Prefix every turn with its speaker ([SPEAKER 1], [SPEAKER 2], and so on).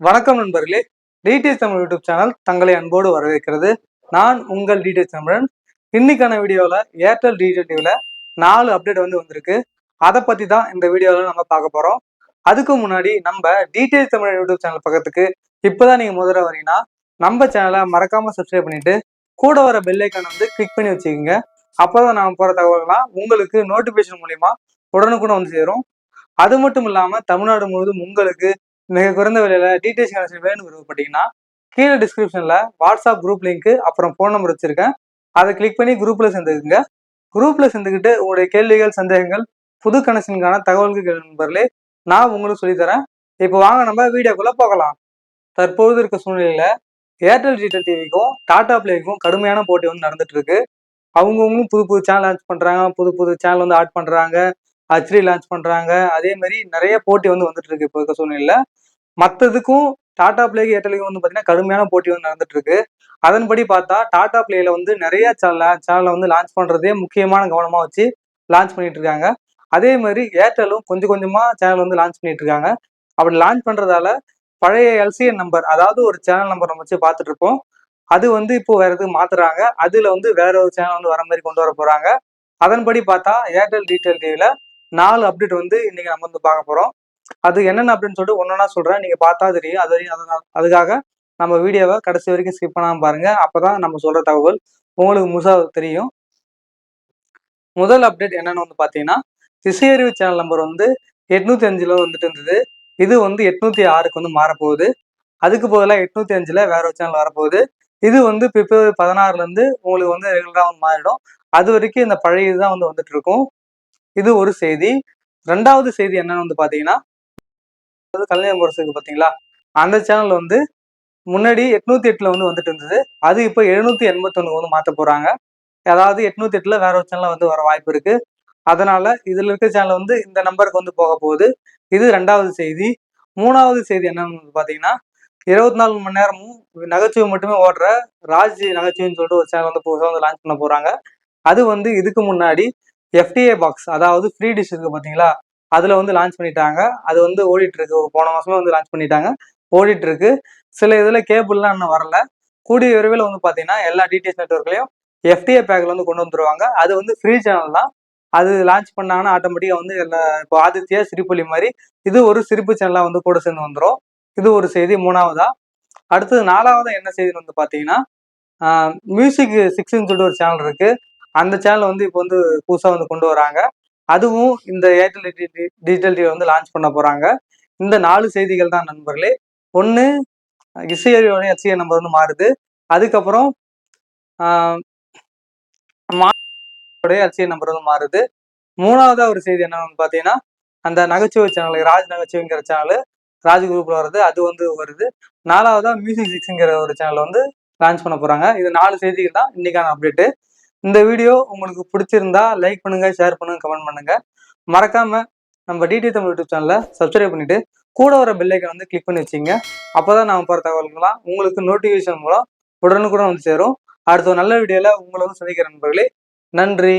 [SPEAKER 1] வணக்கம் நண்பர்களே. TDS Tamil YouTube channel தங்களை அன்போடு வரவேற்கிறது. நான் உங்கள் டிடிஎஸ் தமிழன். இன்னைக்கான வீடியோவில் ஏர்டெல் டிஜிட்டல் டிவியில் நாலு அப்டேட் வந்து வந்திருக்கு. அதை பற்றி தான் இந்த வீடியோவில் நம்ம பார்க்க போகிறோம் அதுக்கு முன்னாடி நம்ம டிடிஎஸ் தமிழ் யூடியூப் சேனல் பக்கத்துக்கு இப்போ தான் நீங்கள் முதல்ல வரீங்கன்னா நம்ம சேனலை மறக்காமல் சப்ஸ்கிரைப் பண்ணிவிட்டு கூட வர பெல்லைக்கான வந்து கிளிக் பண்ணி வச்சுக்கோங்க. அப்போ தான் நாம் போகிற தகவல்கள்லாம் உங்களுக்கு நோட்டிஃபிகேஷன் மூலிமா உடனுக்குடன் வந்து சேரும். அது மட்டும் இல்லாமல் தமிழ்நாடு முழுவதும் உங்களுக்கு மிக குறைந்த விலையில டிடிஎச் கனெக்ஷன் வேணும் விருப்பப்பட்டீங்கன்னா கீழே டிஸ்கிரிப்ஷன்ல வாட்ஸ்அப் குரூப் லிங்க் அப்புறம் ஃபோன் நம்பர் வச்சிருக்கேன். அதை கிளிக் பண்ணி குரூப்ல சேர்ந்துக்குங்க. குரூப்ல சேர்ந்துக்கிட்டு உங்களுடைய கேள்விகள் சந்தேகங்கள் புது கனெக்ஷனுக்கான தகவல்கள் நண்பர்களே நான் உங்களுக்கு சொல்லித்தரேன் இப்போ வாங்க நம்ம வீடியோக்குள்ள போகலாம். தற்போது இருக்க சூழ்நிலையில ஏர்டெல் டிஜிட்டல் டிவிக்கும் டாடா பிளேக்கும் கடுமையான போட்டி வந்து நடந்துட்டு இருக்கு. அவங்கவுங்களும் புது புது சேனல் லான்ச் பண்றாங்க. புது புது சேனல் வந்து ஆட் பண்றாங்க. ஹச்ரி லான்ச் பண்றாங்க. அதே மாதிரி நிறைய போட்டி வந்து வந்துட்டு இருக்கு இப்போ இருக்க சூழ்நிலையில. மற்றதுக்கும் டாடா பிளேக்கு ஏர்டெலுக்கும் வந்து பார்த்தீங்கன்னா கடுமையான போட்டி வந்து நடந்துட்டு இருக்கு அதன்படி பார்த்தா டாடா பிளேல வந்து நிறைய சேனலை வந்து லான்ச் பண்றதே முக்கியமான கவனமாக வச்சு லான்ச் பண்ணிட்டு இருக்காங்க அதே மாதிரி ஏர்டெலும் கொஞ்சம் கொஞ்சமா சேனல் வந்து லான்ச் பண்ணிட்டு இருக்காங்க அப்படி லான்ச் பண்றதால பழைய எல்சிஎன் நம்பர் அதாவது ஒரு சேனல் நம்பர் நம்ம வச்சு பார்த்துட்டு இருப்போம் அது வந்து இப்போ வேற எதுவும் மாத்துறாங்க. அதுல வந்து வேற ஒரு சேனல் வந்து வர மாதிரி கொண்டு வர போறாங்க. அதன்படி பார்த்தா ஏர்டெல் டீட்டெயில் டிவில நாலு அப்டேட் வந்து இன்னைக்கு நம்ம வந்து பார்க்க போறோம். அது என்னென்ன அப்படின்னு சொல்லிட்டு ஒன்னொன்னா சொல்றேன். நீங்க பார்த்தா தெரியும். அது அதுக்காக நம்ம வீடியோவை கடைசி வரைக்கும் ஸ்கிப் பண்ணாம பாருங்க. அப்பதான் நம்ம சொல்ற தகவல் உங்களுக்கு முழுசா தெரியும். முதல் அப்டேட் என்னன்னு வந்து பாத்தீங்கன்னா திசையறிவு சேனல் நம்பர் வந்து எட்நூத்தி அஞ்சுல வந்துட்டு இருந்தது. இது வந்து எட்நூத்தி ஆறுக்கு வந்து மாறப்போகுது. அதுக்கு பதிலாக எட்நூத்தி அஞ்சுல வேற ஒரு சேனல் வரப்போகுது. இது வந்து பிப்ரவரி பதினாறுல இருந்து உங்களுக்கு வந்து ரெகுலரா வந்து மாறிடும். அது வரைக்கும் இந்த பழைய இதுதான் வந்து வந்துட்டு இருக்கும். இது ஒரு செய்தி. ரெண்டாவது செய்தி என்னன்னு வந்து பாத்தீங்கன்னா கல்யாண முரசுக்கு இருக்கு பாத்தீங்களா? அந்த சேனல் வந்து முன்னாடி எட்நூத்தி எட்டுல வந்து வந்துட்டு இருந்தது. அது இப்போ எழுநூத்தி எண்பத்தொன்னு வந்து மாற்ற போறாங்க. அதாவது எட்நூத்தி எட்டுல வேற ஒரு சேனல் வந்து வர வாய்ப்பு இருக்கு. அதனால இதுல இருக்க சேனல் வந்து இந்த நம்பருக்கு வந்து போக போகுது. இது ரெண்டாவது செய்தி. மூணாவது செய்தி என்னன்னு பாத்தீங்கன்னா இருபத்தி நாலு மணி நேரமும் நகைச்சுவை மட்டுமே ஓடுற ராஜ் நகைச்சுவைன்னு சொல்லிட்டு ஒரு சேனல் வந்து புதுசாக வந்து லான்ச் பண்ண போறாங்க. அது வந்து இதுக்கு முன்னாடி எஃப்டிஏ பாக்ஸ் அதாவது ஃப்ரீ டிஷ் இருக்கு பார்த்தீங்களா அதில் வந்து லான்ச் பண்ணிட்டாங்க. அது வந்து ஓடிட்டுருக்கு. போன மாதமே வந்து லான்ச் பண்ணிட்டாங்க. ஓடிட்டுருக்கு. சில இதில் கேபிள்லாம் இன்னும் வரல. கூடிய விரைவில் வந்து பார்த்தீங்கன்னா எல்லா டிடிஎஸ் நெட்ஒர்க்லையும் எஃப்டிஏ பேக்கில் வந்து கொண்டு வந்துருவாங்க. அது வந்து ஃப்ரீ சேனல் தான். அது லான்ச் பண்ணாங்கன்னா ஆட்டோமேட்டிக்காக வந்து எல்லா இப்போ ஆதித்யா சிரிப்பொலி மாதிரி இது ஒரு சிரிப்பு சேனலாக வந்து கூட சேர்ந்து வந்துடும் இது ஒரு செய்தி மூணாவதா. அடுத்தது நாலாவதா என்ன செய்தின்னு வந்து பார்த்தீங்கன்னா மியூசிக் சிக்ஸ்ன்னு சொல்லிட்டு ஒரு சேனல் இருக்குது அந்த சேனல் வந்து இப்போ வந்து புதுசாக வந்து கொண்டு வராங்க. அதுவும் இந்த ஏர்டெல் டிஜிட்டல் டிவி வந்து லான்ச் பண்ண போறாங்க. இந்த நாலு செய்திகள் தான் நண்பர்களே. ஒன்று இசையோட எஸ்சிஏ நம்பர் வந்து மாறுது. அதுக்கப்புறம் எஸ்சிஏ நம்பர் வந்து மாறுது. மூணாவதா ஒரு செய்தி என்னன்னு பார்த்தீங்கன்னா அந்த நகைச்சுவை சேனல் ராஜ் நகைச்சுவைங்கிற சேனல் ராஜ் குரூப்ல வருது. அது வந்து வருது. நாலாவதா மியூசிக் சிக்ஸ்ங்கிற ஒரு சேனல் வந்து லான்ச் பண்ண போறாங்க. இது நாலு செய்திகள் தான். இன்னைக்கான அப்டேட்டு இந்த வீடியோ உங்களுக்கு பிடிச்சிருந்தா லைக் பண்ணுங்க ஷேர் பண்ணுங்க கமெண்ட் பண்ணுங்க. மறக்காம நம்ம டிடி தமிழ் யூடியூப் சேனலை சப்ஸ்கிரைப் பண்ணிட்டு கூட வர பெல்லைக்கை வந்து கிளிக் பண்ணி வச்சிங்க. அப்போதான் நான் போகிற தகவல்கள்லாம் உங்களுக்கு நோட்டிஃபிகேஷன் மூலம் உடனுக்குடன் வந்து சேரும். அடுத்த நல்ல வீடியோவில் உங்களை வந்து சந்திக்கிற நண்பர்களே நன்றி.